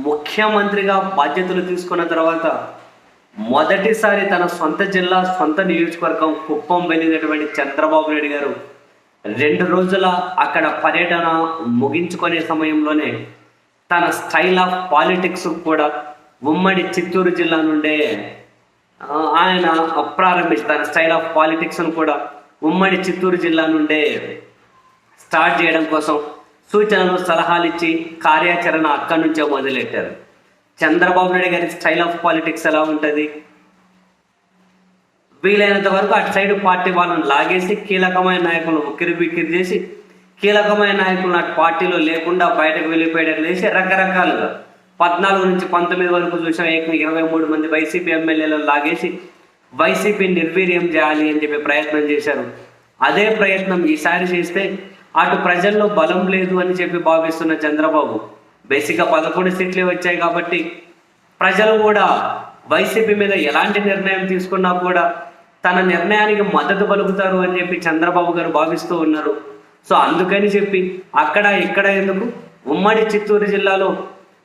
ముఖ్యమంత్రిగా బాధ్యతలు తీసుకున్న తర్వాత మొదటిసారి తన సొంత జిల్లా సొంత నియోజకవర్గం కుప్పం వెళ్ళినటువంటి చంద్రబాబు నాయుడు గారు రెండు రోజుల అక్కడ పర్యటన ముగించుకునే సమయంలోనే తన స్టైల్ ఆఫ్ పాలిటిక్స్ కూడా ఉమ్మడి చిత్తూరు జిల్లా నుండే ఆయన ప్రారంభించి తన స్టైల్ ఆఫ్ పాలిటిక్స్ను కూడా ఉమ్మడి చిత్తూరు జిల్లా నుండే స్టార్ట్ చేయడం కోసం సూచనలు సలహాలు ఇచ్చి కార్యాచరణ అక్కడి నుంచే మొదలెట్టారు. చంద్రబాబు నాయుడు గారి స్టైల్ ఆఫ్ పాలిటిక్స్ ఎలా ఉంటుంది? వీలైనంత వరకు అటు సైడ్ పార్టీ వాళ్ళని లాగేసి కీలకమైన నాయకులను ఉక్కిరి బిక్కిరి చేసి కీలకమైన నాయకులు అటు పార్టీలో లేకుండా బయటకు వెళ్ళిపోయాడని చేసి రకరకాలుగా పద్నాలుగు నుంచి పంతొమ్మిది వరకు చూసిన ఏకంగా ఇరవై మూడు మంది వైసీపీ ఎమ్మెల్యేలను లాగేసి వైసీపీ నిర్వీర్యం చేయాలి అని చెప్పి ప్రయత్నం చేశారు. అదే ప్రయత్నం ఈసారి చేస్తే అటు ప్రజల్లో బలం లేదు అని చెప్పి భావిస్తున్న చంద్రబాబు బేసిక్గా పదకొండు సీట్లే వచ్చాయి కాబట్టి ప్రజలు కూడా వైసీపీ మీద ఎలాంటి నిర్ణయం తీసుకున్నా కూడా తన నిర్ణయానికి మద్దతు పలుకుతారు అని చెప్పి చంద్రబాబు గారు భావిస్తూ ఉన్నారు. సో అందుకని చెప్పి అక్కడ ఇక్కడ ఎందుకు? ఉమ్మడి చిత్తూరు జిల్లాలో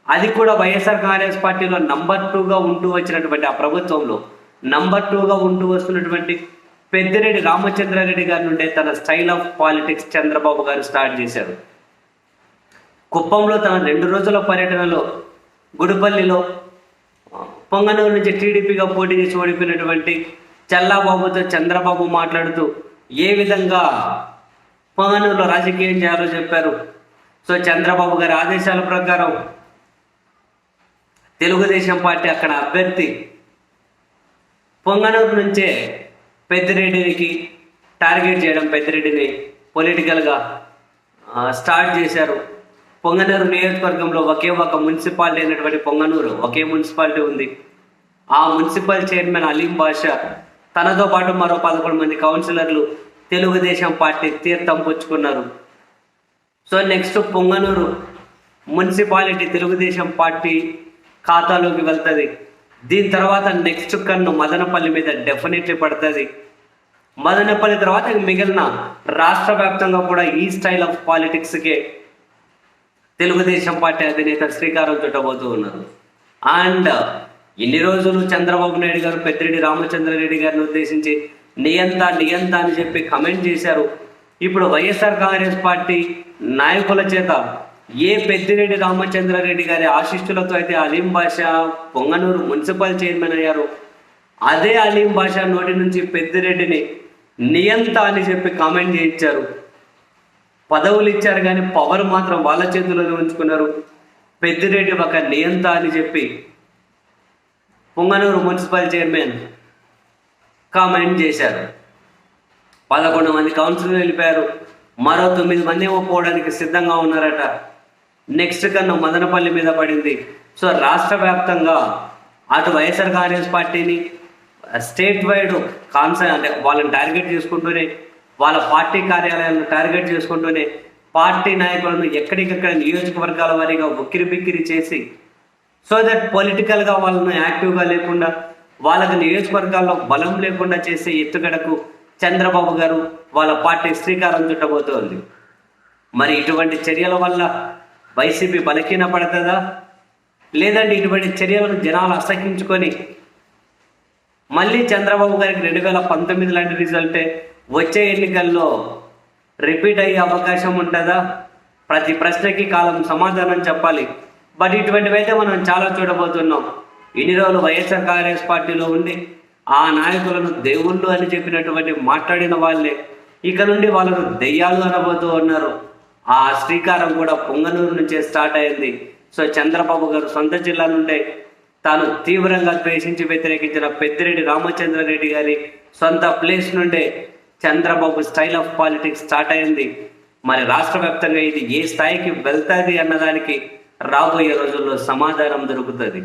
అది కూడా వైఎస్ఆర్ కాంగ్రెస్ పార్టీలో నంబర్ టూగా ఉంటూ వచ్చినటువంటి ఆ ప్రభుత్వంలో నంబర్ టూగా ఉంటూ వస్తున్నటువంటి పెద్దిరెడ్డి రామచంద్రారెడ్డి గారి నుండే తన స్టైల్ ఆఫ్ పాలిటిక్స్ చంద్రబాబు గారు స్టార్ట్ చేశారు. కుప్పంలో తన రెండు రోజుల పర్యటనలో గుడిపల్లిలో పొంగనూరు నుంచి టీడీపీగా పోటీ చేసి ఓడిపోయినటువంటి చల్లాబాబుతో చంద్రబాబు మాట్లాడుతూ ఏ విధంగా పొంగనూరులో రాజకీయం చేయాలో చెప్పారు. సో చంద్రబాబు గారి ఆదేశాల ప్రకారం తెలుగుదేశం పార్టీ అక్కడ అభ్యర్థి పొంగనూరు నుంచే పెద్దిరెడ్డికి టార్గెట్ చేయడం పెద్దిరెడ్డిని పొలిటికల్గా స్టార్ట్ చేశారు. పొంగనూరు నియోజకవర్గంలో ఒకే ఒక మున్సిపాలిటీ అయినటువంటి పొంగనూరు ఒకే మున్సిపాలిటీ ఉంది. ఆ మున్సిపల్ చైర్మన్ అలీం బాషా తనతో పాటు మరో పదకొండు మంది కౌన్సిలర్లు తెలుగుదేశం పార్టీ తీర్థం పుచ్చుకున్నారు. So next Punganur municipality Telugu Desam party ఖాతాలోకి వెళ్తుంది. దీని తర్వాత నెక్స్ట్ కన్ను మదనపల్లి మీద డెఫినెట్లీ పడుతుంది. మదనపల్లి తర్వాత మిగిలిన రాష్ట్ర వ్యాప్తంగా కూడా ఈ స్టైల్ ఆఫ్ పాలిటిక్స్కే తెలుగుదేశం పార్టీ అధినేత శ్రీకారం చుట్టబోతూ ఉన్నారు. అండ్ ఇన్ని రోజులు చంద్రబాబు నాయుడు గారు పెద్దిరెడ్డి రామచంద్రారెడ్డి గారిని ఉద్దేశించి నియంత నియంత అని చెప్పి కమెంట్ చేశారు. ఇప్పుడు వైఎస్ఆర్ కాంగ్రెస్ పార్టీ నాయకుల చేత ఏ పెద్దిరెడ్డి రామచంద్రారెడ్డి గారి ఆశిష్టులతో అయితే అలీం బాషా పొంగనూరు మున్సిపల్ చైర్మన్ అయ్యారు. అదే అలీం బాషా నోటి నుంచి పెద్దిరెడ్డిని నియంత అని చెప్పి కామెంట్ చేయించారు. పదవులు ఇచ్చారు కానీ పవర్ మాత్రం వాళ్ళ చేతుల్లోనే ఉంచుకున్నారు. పెద్దిరెడ్డి ఒక నియంత అని చెప్పి పొంగనూరు మున్సిపల్ చైర్మన్ కామెంట్ చేశారు. పదకొండు మంది కౌన్సిలర్ వెళ్ళిపోయారు. మరో తొమ్మిది మంది ఏమో పోవడానికి సిద్ధంగా ఉన్నారట. నెక్స్ట్ కన్నా మదనపల్లి మీద పడింది. సో రాష్ట్ర వ్యాప్తంగా అటు వైఎస్ఆర్ కాంగ్రెస్ పార్టీని స్టేట్ వైడ్ కాన్సర్ అంటే వాళ్ళని టార్గెట్ చేసుకుంటూనే వాళ్ళ పార్టీ కార్యాలయాలను టార్గెట్ చేసుకుంటూనే పార్టీ నాయకులను ఎక్కడికక్కడ నియోజకవర్గాల వారీగా ఉక్కిరి బిక్కిరి చేసి సో దట్ పొలిటికల్గా వాళ్ళను యాక్టివ్గా లేకుండా వాళ్ళకి నియోజకవర్గాల్లో బలం లేకుండా చేసే ఎత్తుగడకు చంద్రబాబు గారు వాళ్ళ పార్టీ శ్రీకారం చుట్టబోతోంది. మరి ఇటువంటి చర్యల వల్ల వైసీపీ బలహీన పడుతుందా? లేదంటే ఇటువంటి చర్యలను జనాలు అసహించుకొని మళ్ళీ చంద్రబాబు గారికి రెండు వేల పంతొమ్మిది లాంటి రిజల్టే వచ్చే ఎన్నికల్లో రిపీట్ అయ్యే అవకాశం ఉంటుందా? ప్రతి ప్రశ్నకి కాలం సమాధానం చెప్పాలి. బట్ ఇటువంటివైతే మనం చాలా చూడబోతున్నాం. ఇన్ని రోజులు వైఎస్ఆర్ కాంగ్రెస్ పార్టీలో ఉండి ఆ నాయకులను దేవుళ్ళు అని చెప్పినటువంటి మాట్లాడిన వాళ్ళే. ఇక నుండి వాళ్ళను దెయ్యాలు అనబోతూ ఉన్నారు. ఆ శ్రీకారం కూడా పొంగనూరు నుంచే స్టార్ట్ అయింది. సో చంద్రబాబు గారు సొంత జిల్లా నుండే తాను తీవ్రంగా ద్వేషించి వ్యతిరేకించిన పెద్దిరెడ్డి రామచంద్రారెడ్డి గారి సొంత ప్లేస్ నుండే Chandrababu style of politics start అయింది. మరి రాష్ట్ర వ్యాప్తంగా ఇది ఏ స్థాయికి వెళ్తుంది అన్నదానికి రాబోయే రోజుల్లో సమాధానం దొరుకుతుంది.